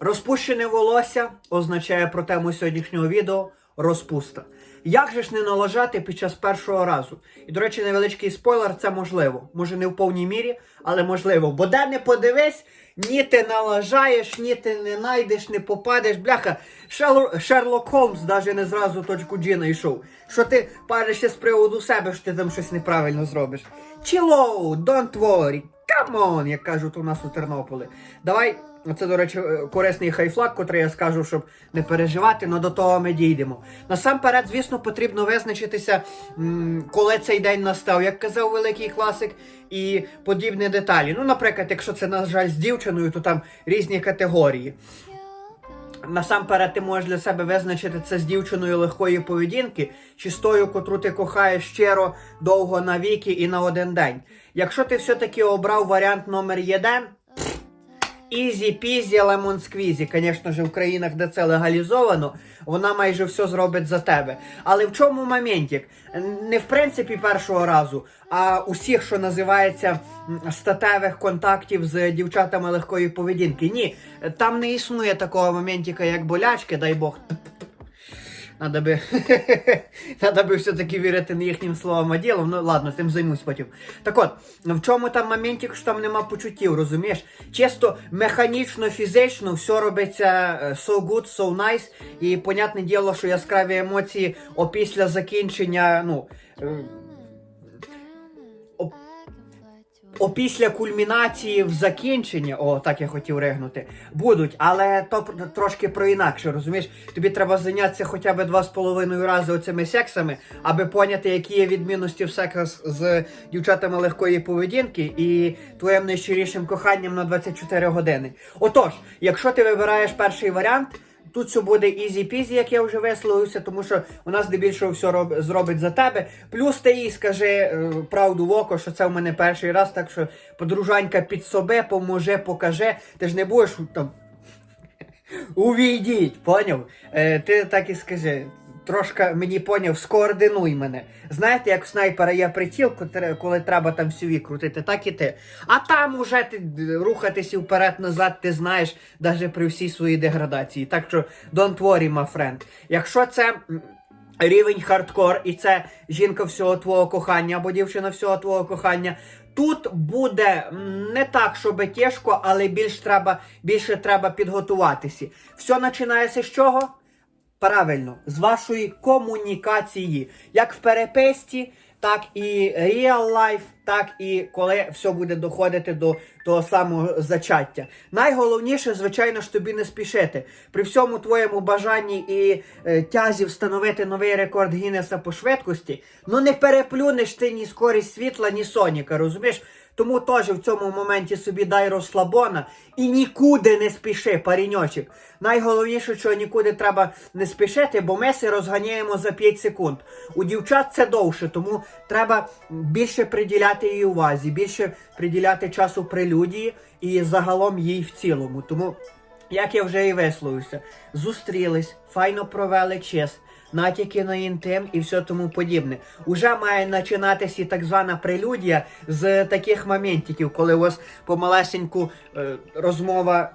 Розпущене волосся означає про тему сьогоднішнього відео розпуста. Як же ж не налажати під час першого разу? І, до речі, невеличкий спойлер, це можливо. Може не в повній мірі, але можливо. Бо де не подивись, ні ти налажаєш, ні ти не найдеш, не попадеш. Бляха, Шерлок, Холмс навіть не зразу точку G знайшов. Що ти паришся з приводу себе, що ти там щось неправильно зробиш. Чілоу, don't worry. On, як кажуть у нас у Тернополі. Давай, це, до речі, е, корисний хайфлаг, котрий я скажу, щоб не переживати, але до того ми дійдемо. Насамперед, звісно, потрібно визначитися, коли цей день настав, як казав великий класик, і подібні деталі. Ну, наприклад, якщо це, на жаль, з дівчиною, то там різні категорії. Насамперед, ти можеш для себе визначити це з дівчиною легкої поведінки, чи з тою, котру ти кохаєш щиро, довго навіки і на один день. Якщо ти все-таки обрав варіант номер 1, Ізі пізі лемон сквізі. Звісно ж, в країнах, де це легалізовано, вона майже все зробить за тебе. Але в чому моментик? Не в принципі першого разу, а усіх, що називається статевих контактів з дівчатами легкої поведінки. Ні, там не існує такого моментика, як болячки, дай Бог. Надо би, надо би все-таки вірити їхнім словам, ділом. Ну ладно, тим займусь потім. Так от, в чому там моментик, що там нема почуттів, розумієш? Чисто механічно, фізично все робиться е, so good, so nice. І понятне діло, що яскраві емоції опісля закінчення, ну. Опісля кульмінації в закінченні, о, так я хотів ригнути, будуть, але то трошки про інакше, розумієш? Тобі треба зайнятися хоча б два з половиною рази оцими сексами, аби поняти, які є відмінності в секс з дівчатами легкої поведінки і твоїм найщирішим коханням на 24 години. Отож, якщо ти вибираєш перший варіант. Тут все буде ізі-пізі, як я вже висловився, тому що у нас здебільшого все роб... зробить за тебе. Плюс ти їй скажи е, правду в око, що це в мене перший раз, так що подружанька під себе, поможе, покаже. Ти ж не будеш там. Увійдіть, поняв? Е, ти так і скажи. Трошки мені поняв, скоординуй мене. Знаєте, як в снайпера є приціл, коли треба там всю крутити, так і ти. А там уже ти рухатися вперед-назад, ти знаєш, навіть при всій своїй деградації. Так що don't worry, my friend. Якщо це рівень хардкор, і це жінка всього твого кохання або дівчина всього твого кохання. Тут буде не так, щоб тяжко, але більш треба, більше треба підготуватися. Все починається з чого? Правильно, з вашої комунікації, як в переписці, так і real life, так і коли все буде доходити до того самого зачаття. Найголовніше, звичайно ж, тобі не спішити. При всьому твоєму бажанні і е, тязі встановити новий рекорд Гіннеса по швидкості, ну не переплюнеш ти ні скорість світла, ні соніка, розумієш? Тому теж в цьому моменті собі дай розслабона і нікуди не спіши, паріньочок. Найголовніше, що нікуди треба не спішити, бо ми се розганяємо за 5 секунд. У дівчат це довше, тому треба більше приділяти їй увазі, більше приділяти часу прелюдії і загалом їй в цілому. Тому, як я вже і висловився, зустрілись, файно провели час натяки на інтим і все тому подібне. Уже має починатися і так звана прелюдія з таких моментиків, коли у вас помалесеньку е, розмова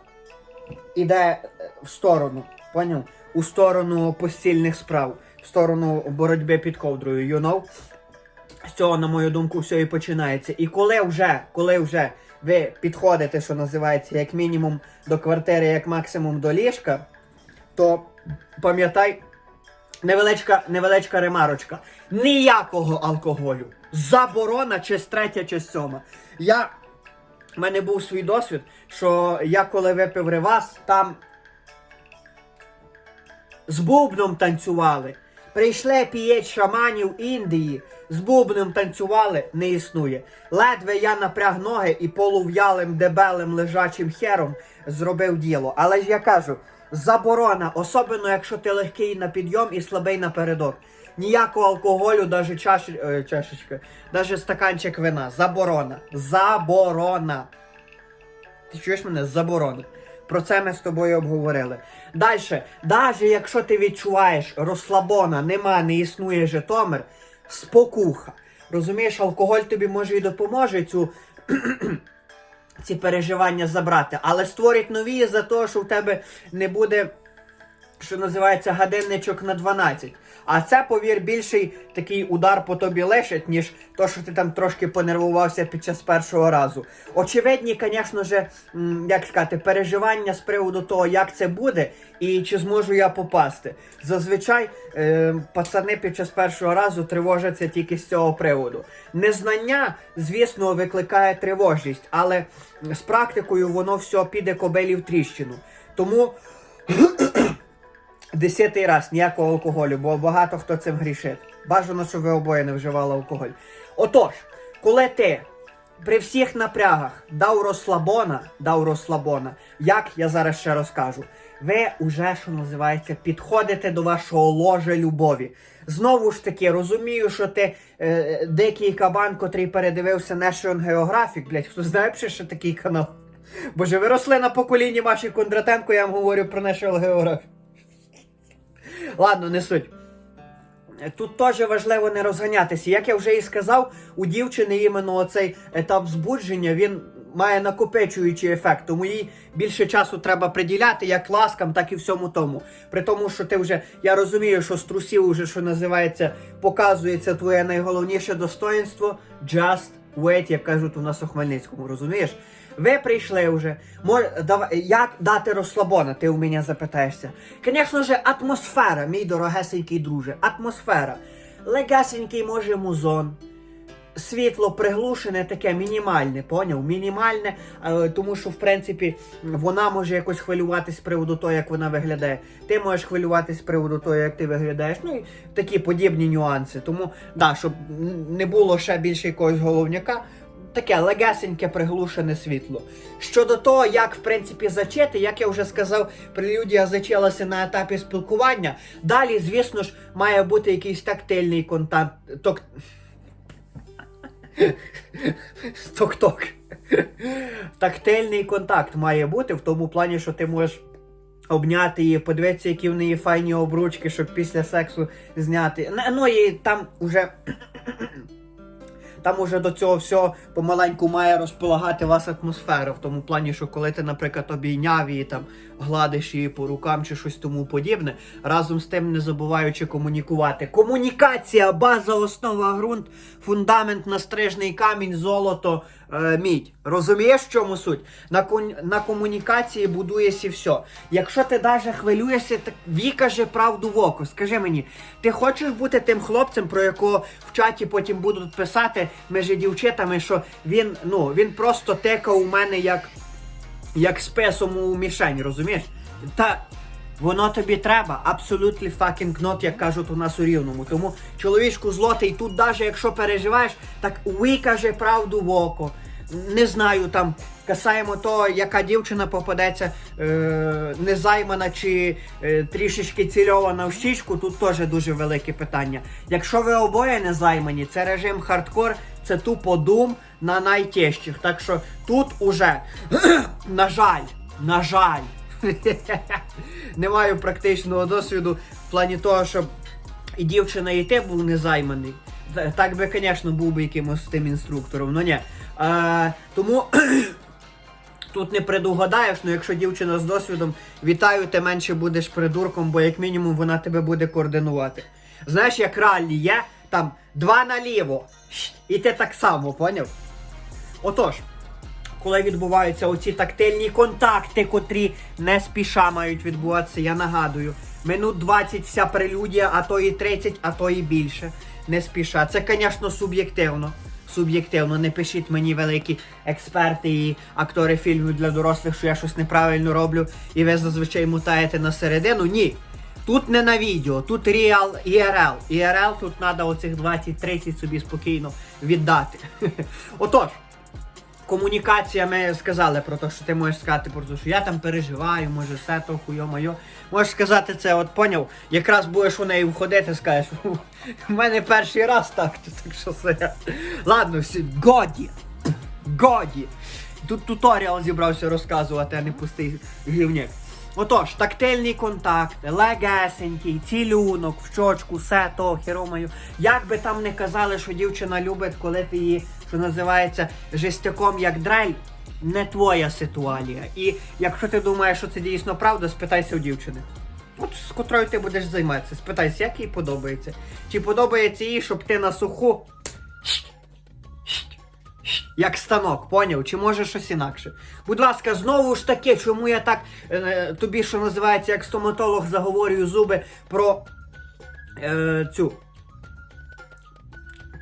іде е, в сторону, поняв? У сторону постільних справ, в сторону боротьби під ковдрою, you know? З цього, на мою думку, все і починається. І коли вже, коли вже ви підходите, що називається, як мінімум до квартири, як максимум до ліжка, то пам'ятай, невеличка, невеличка ремарочка. Ніякого алкоголю. Заборона чи з третя, чи сьома. Я. У мене був свій досвід, що я коли випив ревас, там з бубном танцювали. Прийшли пієць шаманів Індії, з бубном танцювали, не існує. Ледве я напряг ноги і полув'ялим дебелим лежачим хером зробив діло. Але ж я кажу, заборона, особливо якщо ти легкий на підйом і слабий напередок. Ніякого алкоголю, навіть чаш... е, чашечка, навіть стаканчик вина. Заборона. Заборона. Ти чуєш мене? Заборона. Про це ми з тобою обговорили. Далі, навіть якщо ти відчуваєш розслабона, нема, не існує Житомир, спокуха. Розумієш, алкоголь тобі може і допоможе цю ці переживання забрати, але створять нові за те, що в тебе не буде, що називається, годинничок на 12. А це, повір, більший такий удар по тобі лишить, ніж то, що ти там трошки понервувався під час першого разу. Очевидні, звісно ж, як сказати, переживання з приводу того, як це буде і чи зможу я попасти. Зазвичай е, пацани під час першого разу тривожаться тільки з цього приводу. Незнання, звісно, викликає тривожність, але з практикою воно все піде кобелі в тріщину. Тому десятий раз ніякого алкоголю, бо багато хто цим грішить. Бажано, щоб ви обоє не вживали алкоголь. Отож, коли ти при всіх напрягах дав розслабона, дав розслабона, як я зараз ще розкажу, ви уже, що називається, підходите до вашого ложа любові. Знову ж таки, розумію, що ти е, дикий кабан, котрий передивився National Geographic, блять, хто знає що такий канал? Боже, ви росли на поколінні Маші Кондратенко, я вам говорю про National Geographic. Ладно, не суть. Тут теж важливо не розганятися. Як я вже і сказав, у дівчини іменно оцей етап збудження він має накопичуючий ефект, тому їй більше часу треба приділяти як ласкам, так і всьому тому. При тому, що ти вже я розумію, що з трусів уже що називається, показується твоє найголовніше достоїнство. Just wait, як кажуть у нас у Хмельницькому, розумієш? Ви прийшли вже. Мож, давай, як дати розслабона, ти у мене запитаєшся. Звісно ж, атмосфера, мій дорогесенький друже, атмосфера. Легесенький може музон. Світло приглушене, таке мінімальне, поняв? Мінімальне, е, тому що, в принципі, вона може якось хвилюватись з приводу того, як вона виглядає. Ти можеш хвилюватись з приводу того, як ти виглядаєш. Ну і такі подібні нюанси. Тому, да, щоб не було ще більше якогось головняка, таке легесеньке приглушене світло. Щодо того, як в принципі зачати, як я вже сказав, прелюдія зачалася на етапі спілкування. Далі, звісно ж, має бути якийсь тактильний контакт. Ток... Ток-ток. Тактильний контакт має бути в тому плані, що ти можеш обняти її, подивитися, які в неї файні обручки, щоб після сексу зняти. Ну, Ну і там уже. Там уже до цього всього помаленьку має розполагати вас атмосфера. В тому плані, що коли ти, наприклад, обійняв її, там гладиш її по рукам чи щось тому подібне, разом з тим не забуваючи комунікувати. Комунікація, база, основа, ґрунт, фундамент, настрижний камінь, золото, е, мідь. Розумієш, в чому суть? На, на комунікації будуєшся все. Якщо ти навіть хвилюєшся, так вікаже правду в око. Скажи мені, ти хочеш бути тим хлопцем, про якого в чаті потім будуть писати між дівчатами, що він, ну, він просто текав у мене як, як спесом у мішень, розумієш? Та Воно тобі треба, абсолютно fucking not, як кажуть у нас у рівному. Тому чоловічку злотий, тут навіть якщо переживаєш, так викаже правду в око. Не знаю там, касаємо того, яка дівчина попадеться е, незаймана чи е, трішечки цільована в щічку, тут теж дуже велике питання. Якщо ви обоє не займані, це режим хардкор, це тупо дум на найтяжчих. Так що тут уже, на жаль, на жаль. Не маю практичного досвіду в плані того, щоб і дівчина, і ти був незайманий. Так би, звісно, був би якимось тим інструктором, ну ні. Е, тому тут не предугадаєш, ну якщо дівчина з досвідом, вітаю, ти менше будеш придурком, бо як мінімум вона тебе буде координувати. Знаєш, як раллі є, там два наліво, і ти так само, поняв? Отож коли відбуваються оці тактильні контакти, котрі не спіша мають відбуватися, я нагадую, минут 20 вся прелюдія, а то і 30, а то і більше. Не спіша. Це, звісно, суб'єктивно. Суб'єктивно, не пишіть мені великі експерти і актори фільмів для дорослих, що я щось неправильно роблю, і ви зазвичай мутаєте на середину. Ні. Тут не на відео, тут реал IRL. IRL тут треба оцих 20-30 собі спокійно віддати. Отож. Комунікація, ми сказали про те, що ти можеш сказати про те, що я там переживаю, може все то хуйо моє. Можеш сказати це, от поняв, якраз будеш у неї входити, скажеш, в мене перший раз так, так що все. Ладно, всі, годі. Годі. Тут туторіал зібрався розказувати, а не пустий гівняк. Отож, тактильний контакт, легесенький, цілюнок, в щочку, все то, херомаю. Як би там не казали, що дівчина любить, коли ти її, що називається, жестяком як дрель, не твоя ситуація. І якщо ти думаєш, що це дійсно правда, спитайся у дівчини. От з котрою ти будеш займатися, спитайся, як їй подобається. Чи подобається їй, щоб ти на суху. Як станок, поняв? Чи може щось інакше? Будь ласка, знову ж таки, чому я так е, тобі, що називається, як стоматолог, заговорюю зуби про е, цю.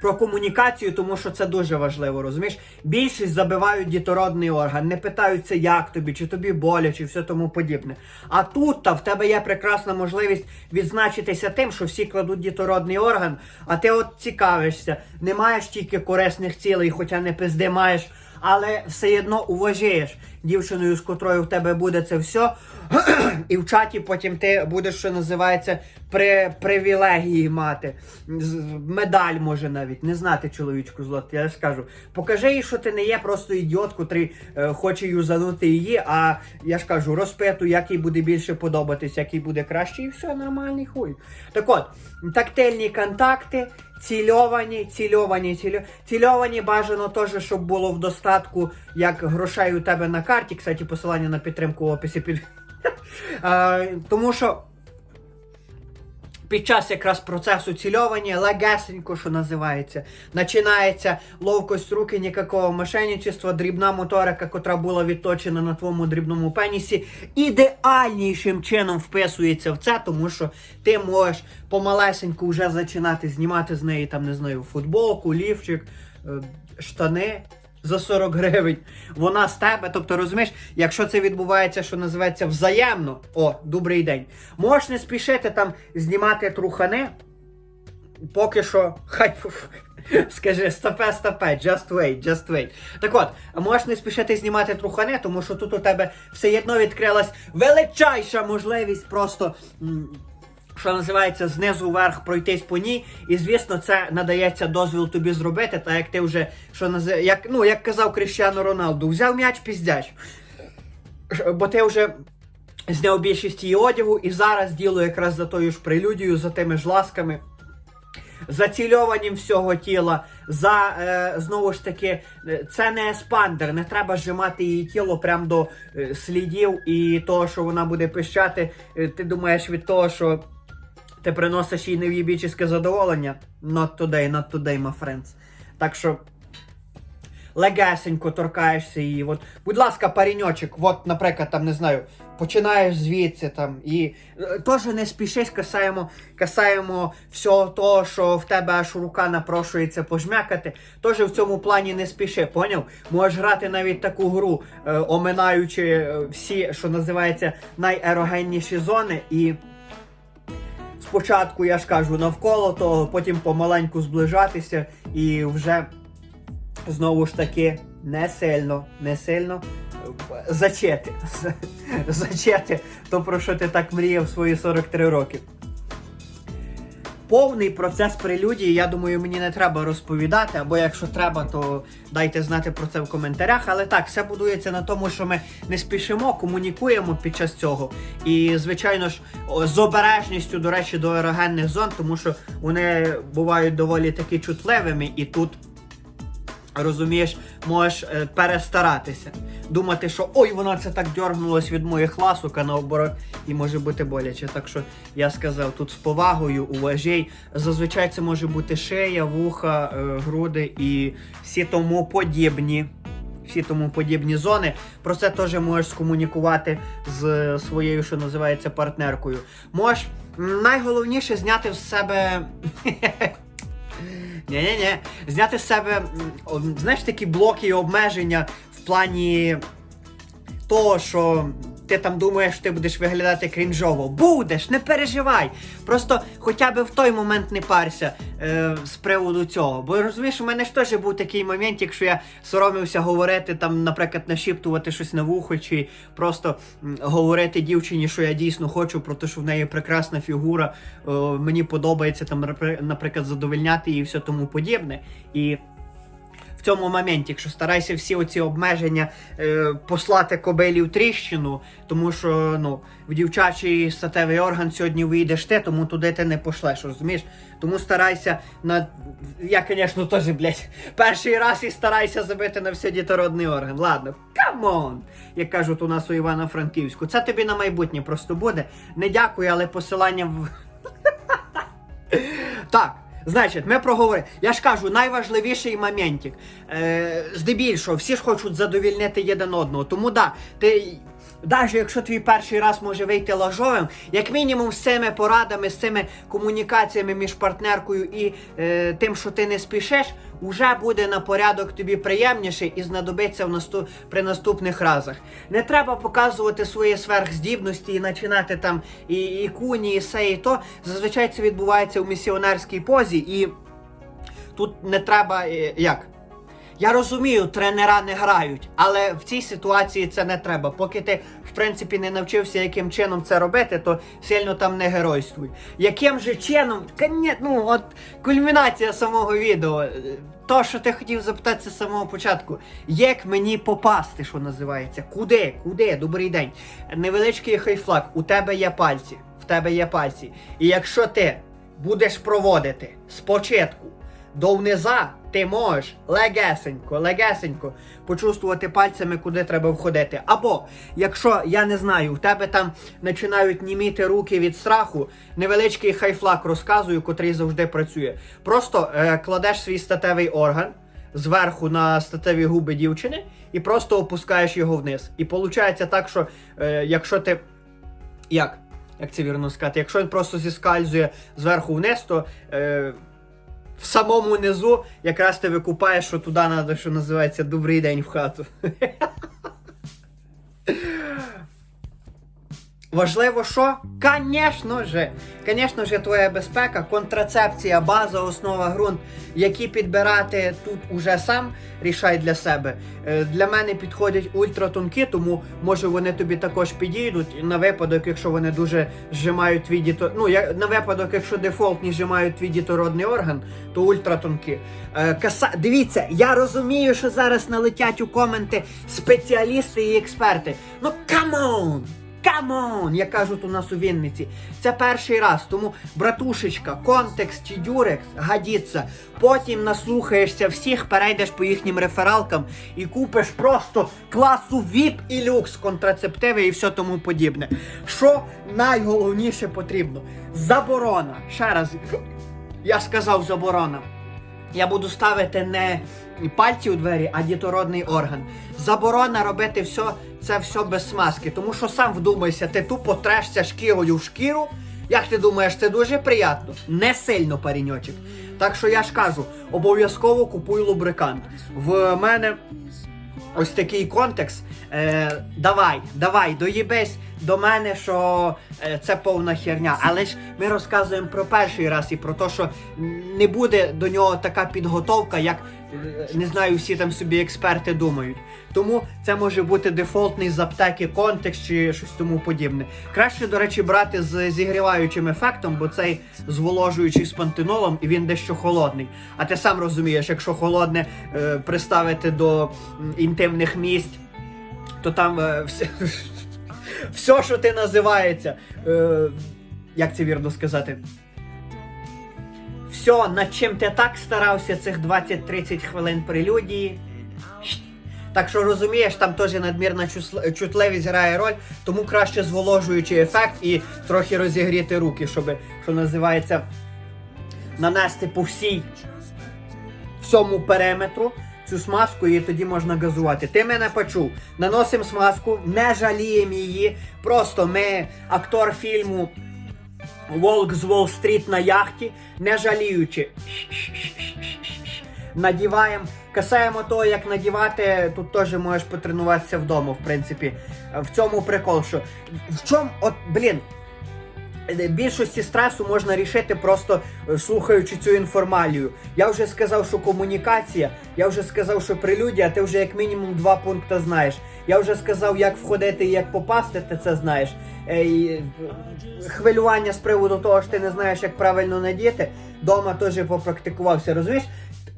Про комунікацію, тому що це дуже важливо, розумієш? Більшість забивають дітородний орган, не питаються, як тобі, чи тобі боляче, і все тому подібне. А тут та в тебе є прекрасна можливість відзначитися тим, що всі кладуть дітородний орган, а ти от цікавишся, не маєш тільки корисних цілей, хоча не пизди маєш, але все одно уважаєш дівчиною, з котрою в тебе буде це все. І в чаті потім ти будеш, що називається, при, привілегії мати. Медаль може навіть не знати чоловічку злот. Я ж кажу, покажи їй, що ти не є просто ідіот, котрий е, хоче юзанути її, а я ж кажу, розпиту, як їй буде більше подобатись, як їй буде краще, і все, нормальний хуй. Так от, тактильні контакти, цільовані, цільовані, цільо- цільовані бажано теж, щоб було в достатку, як грошей у тебе на карті. Кстати, посилання на підтримку в описі під. Тому що під час якраз процесу цільовання легесенько, що називається, починається ловкость руки, ніякого мошенничества, дрібна моторика, котра була відточена на твоєму дрібному пенісі, ідеальнішим чином вписується в це, тому що ти можеш помалесеньку вже починати знімати з неї там, не знаю, футболку, лівчик, е, штани. За 40 гривень вона з тебе. Тобто, розумієш, якщо це відбувається, що називається взаємно, о, добрий день, можеш не спішити там знімати трухани, поки що, хай скажи, стопе, стопе, just wait, just wait. Так от, можеш не спішити знімати трухани, тому що тут у тебе все одно відкрилась величайша можливість просто. Що називається знизу вверх пройтись по ній, і звісно, це надається дозвіл тобі зробити, так як ти вже що назив... як, ну, як казав Кріщану Роналду, взяв м'яч піздяч. Бо ти вже зняв більшість її одягу, і зараз діло якраз за тою ж прелюдією, за тими ж ласками. Зацільованням всього тіла, за е, знову ж таки, е, це не еспандер, не треба зжимати її тіло прямо до е, слідів і того, що вона буде пищати. Е, ти думаєш від того, що ти приносиш їй нев'єбічне задоволення? Not today, not today, my friends. Так що легесенько торкаєшся її. От, будь ласка, паріньочок, от, наприклад, там не знаю, починаєш звідси там і е, теж не спішись, касаємо, касаємо всього того, що в тебе аж рука напрошується пожмякати. Теж в цьому плані не спіши, поняв? Можеш грати навіть таку гру, е, оминаючи е, всі, що називається, найерогенніші зони і. Спочатку я ж кажу навколо того, потім помаленьку зближатися і вже знову ж таки не сильно, не сильно е, зачети. Зачети то, про що ти так мріяв свої 43 роки. Повний процес прелюдії, я думаю, мені не треба розповідати, або якщо треба, то дайте знати про це в коментарях. Але так, все будується на тому, що ми не спішимо, комунікуємо під час цього. І, звичайно ж, з обережністю, до речі, до ерогенних зон, тому що вони бувають доволі таки чутливими, і тут розумієш, можеш е, перестаратися. Думати, що ой, воно це так дьоргнулось від моїх ласок, а наоборот, і може бути боляче. Так що я сказав тут з повагою, уважей. Зазвичай це може бути шия, вуха, е, груди і всі тому подібні. Всі тому подібні зони. Про це теж можеш скомунікувати з своєю, що називається, партнеркою. Можеш найголовніше зняти з себе. Ні-ні-ні. Зняти з себе, знаєш, такі блоки і обмеження в плані того, що ти там думаєш, ти будеш виглядати крінжово. Будеш, не переживай. Просто хоча б в той момент не парся е, з приводу цього. Бо розумієш, у мене ж теж був такий момент, якщо я соромився говорити, там, наприклад, нашіптувати щось на вухо, чи просто м, говорити дівчині, що я дійсно хочу, про те, що в неї прекрасна фігура, е, мені подобається там, напри- наприклад, задовольняти і все тому подібне. І в цьому моменті, якщо старайся всі оці обмеження е, послати кобилі в тріщину, тому що ну, в дівчачий статевий орган сьогодні вийдеш ти, тому туди ти не пошлеш, розумієш? Тому старайся на. Я, звісно, теж, блядь, перший раз і старайся забити на все дітородний орган. Ладно, камон! Як кажуть у нас у Івано-Франківську. Це тобі на майбутнє просто буде. Не дякую, але посилання в. Так, значить, ми проговорили. Я ж кажу, найважливіший моментик. Е, здебільшого, всі ж хочуть задовільнити один одного. Тому да, ти. Навіть якщо твій перший раз може вийти лажовим, як мінімум з цими порадами, з цими комунікаціями між партнеркою і е, тим, що ти не спішиш, уже буде на порядок тобі приємніше і знадобиться в наступ... при наступних разах. Не треба показувати свої сверхздібності і починати там і, і куні, і все, і то. Зазвичай це відбувається у місіонерській позі, і тут не треба е, як. Я розумію, тренера не грають, але в цій ситуації це не треба. Поки ти, в принципі, не навчився, яким чином це робити, то сильно там не геройствуй. Яким же чином? Ну, от кульмінація самого відео. Е, То, що ти хотів запитати з самого початку, як мені попасти, що називається? Куди? Куди? Добрий день. Невеличкий хайфлаг, у тебе є пальці. В тебе є пальці. І якщо ти будеш проводити спочатку до вниза ти можеш легесенько, легесенько почувствувати пальцями, куди треба входити. Або, якщо я не знаю, в тебе там починають німіти руки від страху, невеличкий хайфлак розказую, котрий завжди працює. Просто е, кладеш свій статевий орган зверху на статеві губи дівчини і просто опускаєш його вниз. І виходить так, що е, якщо ти. Як? Як це вірно сказати? Якщо він просто зіскальзує зверху вниз, то. Е, в самому низу якраз ти викупаєш, що туди треба, що називається добрий день в хату. Важливо, що? Звісно же, звісно же, твоя безпека, контрацепція, база, основа, ґрунт, які підбирати тут уже сам рішай для себе. Е, Для мене підходять ультратонкі, тому може вони тобі також підійдуть на випадок, якщо вони дуже зжимають твій діто... Ну, я... на випадок, якщо дефолтні зжимають твій дітородний орган, то ультратонкі. Е, Каса... Дивіться, я розумію, що зараз налетять у коменти спеціалісти і експерти. Ну камон! Камон, як кажуть у нас у Вінниці. Це перший раз. Тому, братушечка, контекст чи дюрекс годиться. Потім наслухаєшся всіх, перейдеш по їхнім рефералкам і купиш просто класу VIP і люкс контрацептиви і все тому подібне. Що найголовніше потрібно? Заборона. Ще раз, я сказав заборона. Я буду ставити не пальці у двері, а дітородний орган. Заборона робити все, це все без смазки. Тому що сам вдумайся, ти тупо трешся шкірою в шкіру. Як ти думаєш, це дуже приємно? Не сильно, паріньочок. Так що я ж кажу, обов'язково купуй лубрикант. В мене ось такий контекст. Е, давай, давай, доїбись до мене, що е, це повна херня. Але ж ми розказуємо про перший раз і про те, що не буде до нього така підготовка, як е, не знаю, всі там собі експерти думають. Тому це може бути дефолтний з аптеки контекст чи щось тому подібне. Краще, до речі, брати з зігріваючим ефектом, бо цей зволожуючий з пантенолом, і він дещо холодний. А ти сам розумієш, якщо холодне е, приставити до інтимних місць, то там е, все, все, що ти називається, е, як це вірно сказати? Все, над чим ти так старався цих 20-30 хвилин прелюдії. Так що розумієш, там теж надмірна чутливість грає роль, тому краще зволожуючий ефект і трохи розігріти руки, щоб, що називається, нанести по всій всьому периметру цю смазку і тоді можна газувати. Ти мене почув. Наносимо смазку, не жаліємо її. Просто ми, актор фільму Волк з Уолл-стріт на яхті, не жаліючи. Надіваємо, касаємо того, як надівати, тут теж можеш потренуватися вдома, в принципі. В цьому прикол, що в чому, от, блін, е, більшості стресу можна рішити просто е, слухаючи цю інформалію. Я вже сказав, що комунікація, я вже сказав, що прелюдія, ти вже як мінімум два пункти знаєш. Я вже сказав, як входити і як попасти, ти це знаєш. Е, е, Хвилювання з приводу того, що ти не знаєш, як правильно надіти, дома теж попрактикувався. Розумієш?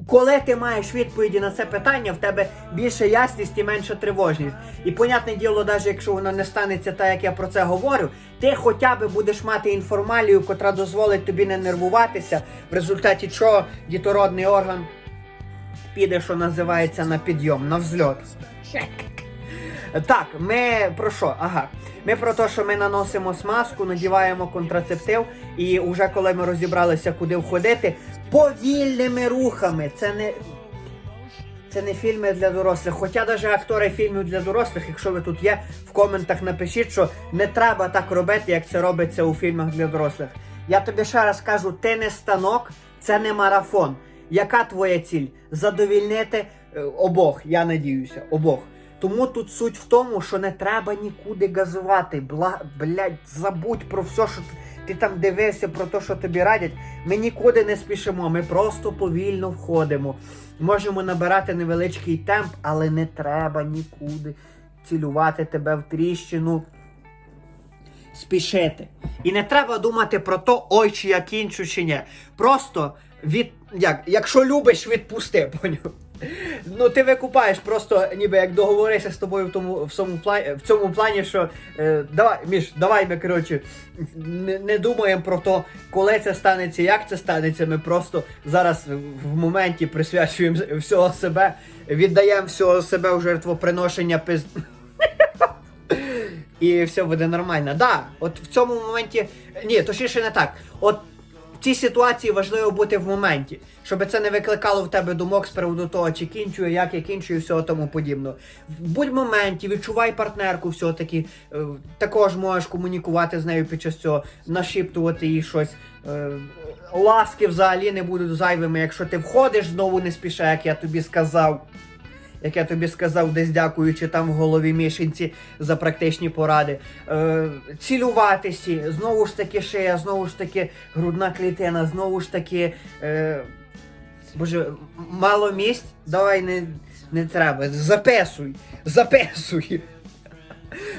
Коли ти маєш відповіді на це питання, в тебе більше ясність і менша тривожність. І понятне діло, навіть якщо воно не станеться так, як я про це говорю, ти хоча б будеш мати інформалію, котра дозволить тобі не нервуватися, в результаті чого дітородний орган піде, що називається, на підйом, на взльот. Так, ми про що? Ага. Ми про те, що ми наносимо смазку, надіваємо контрацептив, і вже коли ми розібралися, куди входити, повільними рухами. Це не. Це не фільми для дорослих. Хоча навіть актори фільмів для дорослих, якщо ви тут є, в коментах напишіть, що не треба так робити, як це робиться у фільмах для дорослих. Я тобі ще раз кажу, ти не станок, це не марафон. Яка твоя ціль? Задовільнити е, обох, я надіюся, обох. Тому тут суть в тому, що не треба нікуди газувати. Бла, блядь, забудь про все, що ти, там дивився, про те, що тобі радять. Ми нікуди не спішимо, ми просто повільно входимо. Можемо набирати невеличкий темп, але не треба нікуди цілювати тебе в тріщину. Спішити. І не треба думати про то, ой, чи я кінчу, чи ні. Просто від. Як, якщо любиш, відпусти, поняв? Ну, ти викупаєш, просто ніби як договоришся з тобою в тому в цьому плані, в цьому плані, що е, давай, Міш, давай ми коротше не, не думаємо про то, коли це станеться, як це станеться. Ми просто зараз в моменті присвячуємо всього себе, віддаємо всього себе в жертвоприношення пиз. І все буде нормально. Да, от в цьому моменті. Ні, точніше не так. От цій ситуації важливо бути в моменті, щоб це не викликало в тебе думок з приводу того, чи кінчую, як я кінчую, всього тому подібного. Будь в моменті, відчувай партнерку, все-таки е, також можеш комунікувати з нею під час цього, нашіптувати їй щось. Е, ласки взагалі не будуть зайвими, якщо ти входиш знову не спіша, як я тобі сказав. Як я тобі сказав, десь дякуючи там в голові мішенці за практичні поради. Е, цілюватися, знову ж таки шия, знову ж таки грудна клітина, знову ж таки. Е, боже, мало місць, давай не, не треба. Записуй, записуй.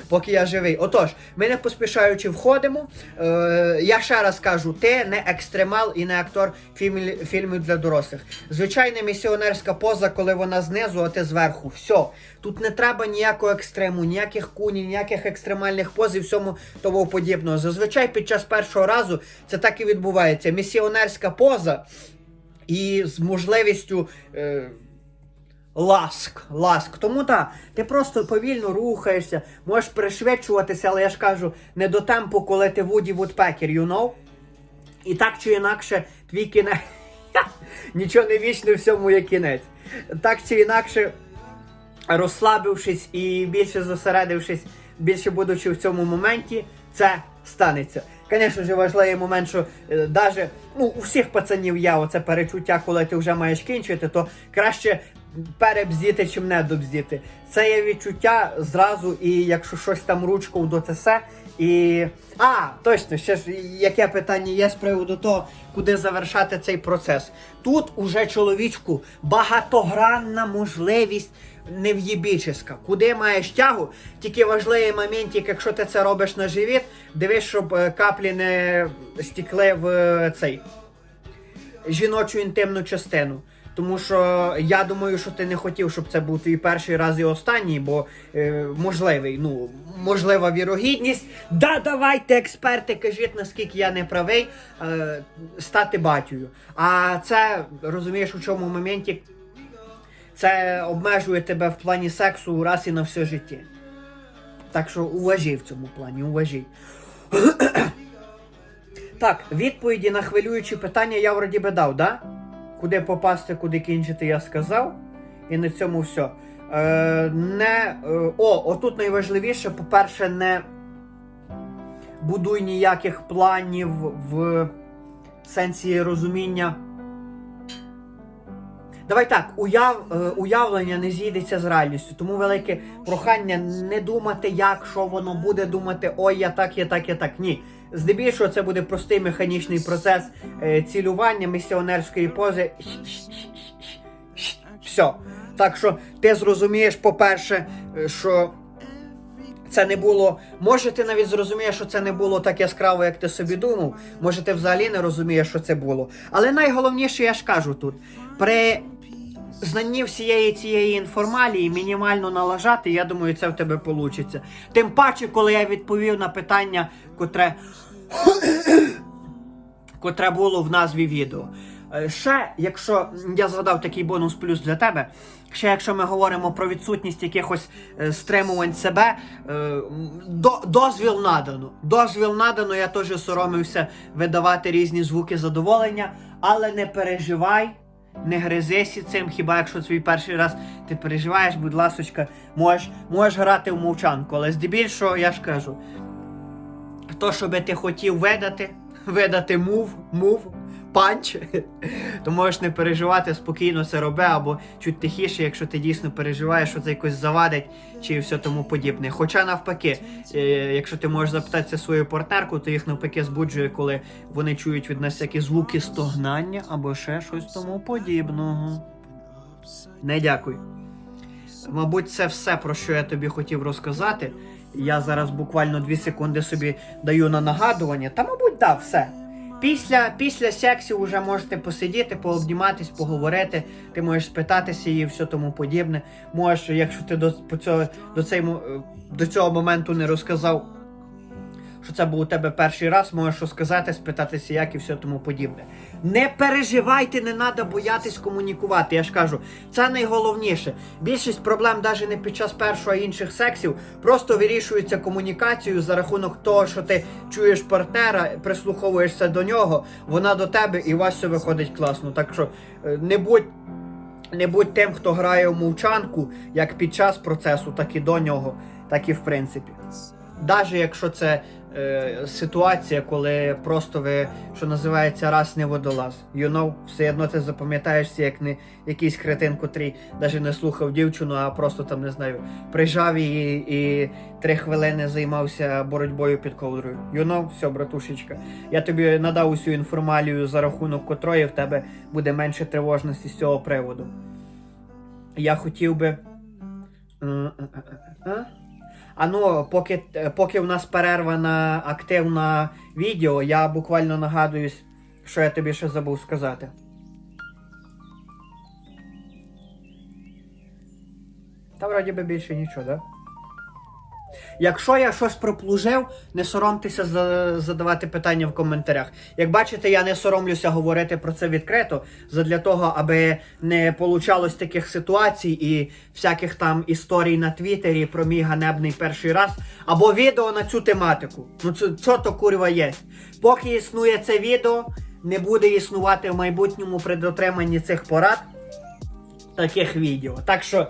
Поки я живий. Отож, ми не поспішаючи входимо. Е, я ще раз кажу, ти не екстремал і не актор фільмів, фільмів для дорослих. Звичайна місіонерська поза, коли вона знизу, а ти зверху. Все. Тут не треба ніякого екстрему, ніяких куні, ніяких екстремальних поз і всьому того подібного. Зазвичай під час першого разу це так і відбувається. Місіонерська поза і з можливістю. Е, Ласк, ласк. Тому так, ти просто повільно рухаєшся, можеш пришвидшуватися, але я ж кажу, не до темпу, коли ти Вуді Вудпекер, you know? І так чи інакше, твій кінець. Нічого не вічне всьому є кінець. Так чи інакше, розслабившись і більше зосередившись, більше будучи в цьому моменті, це станеться. Звісно ж, важливий момент, що е, даже, ну, у всіх пацанів є оце перечуття, коли ти вже маєш кінчити, то краще перебздіти, чим не добздіти. Це є відчуття зразу, і якщо щось там ручкою до це. І. А, точно, ще ж яке питання є з приводу того, куди завершати цей процес. Тут уже чоловічку багатогранна можливість нев'єбіческа. Куди маєш тягу? Тільки важливий моментик, якщо ти це робиш на живіт, дивись, щоб е, каплі не стікли в е, цей жіночу інтимну частину. Тому що я думаю, що ти не хотів, щоб це був твій перший раз і останній, бо е, можливий, ну, можлива вірогідність. Да, давайте, експерти, кажіть, наскільки я не правий, е, стати батькою. А це розумієш, у чому моменті це обмежує тебе в плані сексу раз і на все життя. Так що уважій в цьому плані, уважій. Так, відповіді на хвилюючі питання я вроді би дав, да? Куди попасти, куди кінчити, я сказав. І на цьому все. Е, не, е, о, отут найважливіше, по-перше, не будуй ніяких планів в сенсі розуміння. Давай так, уяв, е, уявлення не зійдеться з реальністю. Тому велике прохання не думати, як, що воно буде, думати, ой, я так, я так, я так. Ні. Здебільшого це буде простий механічний процес е, цілювання місіонерської пози. Все. Так що ти зрозумієш, по-перше, е, що це не було. Може, ти навіть зрозумієш, що це не було так яскраво, як ти собі думав. Може, ти взагалі не розумієш, що це було. Але найголовніше, я ж кажу тут, при знанні всієї цієї інформалії мінімально налажати, я думаю, це в тебе вийде. Тим паче, коли я відповів на питання, котре, котре було в назві відео. Е, Ще, якщо я згадав такий бонус плюс для тебе, ще якщо ми говоримо про відсутність якихось е, стримувань себе, е, до, дозвіл надано. Дозвіл надано, я теж соромився видавати різні звуки задоволення, але не переживай. Не гризися цим, хіба якщо свій перший раз ти переживаєш, будь ласочка, можеш, можеш грати в мовчанку. Але здебільшого я ж кажу, то, що би ти хотів видати, видати мув, мув, панч, то можеш не переживати, спокійно це роби, або чуть тихіше, якщо ти дійсно переживаєш, що це якось завадить чи все тому подібне. Хоча навпаки, е, якщо ти можеш запитатися свою партнерку, то їх навпаки збуджує, коли вони чують від нас всякі звуки стогнання або ще щось тому подібного. Не дякую. Мабуть, це все, про що я тобі хотів розказати. Я зараз буквально 2 секунди собі даю на нагадування. Та, мабуть, так, все. Після, після сексу вже можете посидіти, пообніматись, поговорити. Ти можеш спитатися її, все тому подібне. Можеш, якщо ти до, по цього, до, цей, е, до цього моменту не розказав, що це був у тебе перший раз, можеш розказати, спитатися, як і все тому подібне. Не переживайте, не треба боятись комунікувати. Я ж кажу, це найголовніше. Більшість проблем навіть не під час першого а інших сексів, просто вирішується комунікацією за рахунок того, що ти чуєш партнера, прислуховуєшся до нього, вона до тебе і у вас все виходить класно. Так що е, не будь. Не будь тим, хто грає в мовчанку, як під час процесу, так і до нього, так і в принципі. Навіть якщо це е, ситуація, коли просто ви, що називається, раз не водолаз. You know, все одно ти запам'ятаєшся, як не якийсь кретин, котрий навіть не слухав дівчину, а просто там не знаю, прижав її і три хвилини займався боротьбою під ковдрою. You know, все, братушечка. Я тобі надав усю інформалію, за рахунок котрої в тебе буде менше тривожності з цього приводу. Я хотів би. А, а, а? А ну, поки, поки в нас перерва на активне відео, я буквально нагадуюсь, що я тобі ще забув сказати. Та вроді би більше нічого, да? Якщо я щось проплужив, не соромтеся за- задавати питання в коментарях. Як бачите, я не соромлюся говорити про це відкрито, задля того, аби не получалось таких ситуацій і всяких там історій на Твіттері про мій ганебний перший раз, або відео на цю тематику. Ну це що то курва є? Поки існує це відео, не буде існувати в майбутньому при дотриманні цих порад таких відео. Так що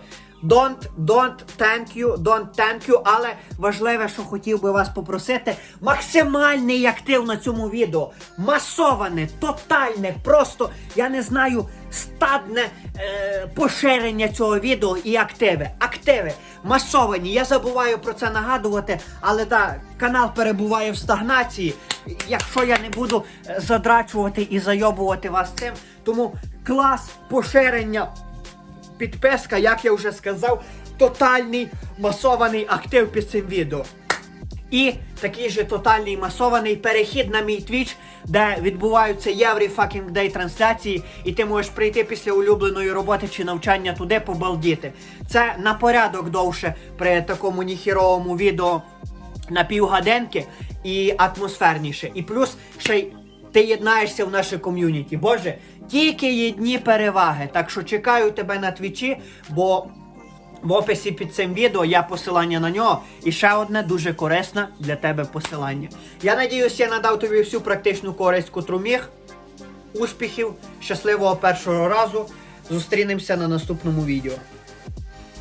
don't, don't thank you, don't thank you, але важливе, що хотів би вас попросити, максимальний актив на цьому відео. Масоване, тотальне, просто, я не знаю, стадне е, поширення цього відео і активи. Активи масовані. Я забуваю про це нагадувати, але так, канал перебуває в стагнації. Якщо я не буду е, задрачувати і зайобувати вас цим, тому клас поширення підписка, як я вже сказав, тотальний масований актив під цим відео. І такий же тотальний масований перехід на мій твіч, де відбуваються єврі fucking day трансляції, і ти можеш прийти після улюбленої роботи чи навчання туди побалдіти. Це на порядок довше при такому ніхіровому відео на півгодинки і атмосферніше. І плюс ще й ти єднаєшся в наше ком'юніті. Боже, тільки єдні переваги. Так що чекаю тебе на твічі, бо в описі під цим відео я посилання на нього і ще одне дуже корисне для тебе посилання. Я надіюсь, я надав тобі всю практичну користь, котру міг. Успіхів, щасливого першого разу. Зустрінемося на наступному відео.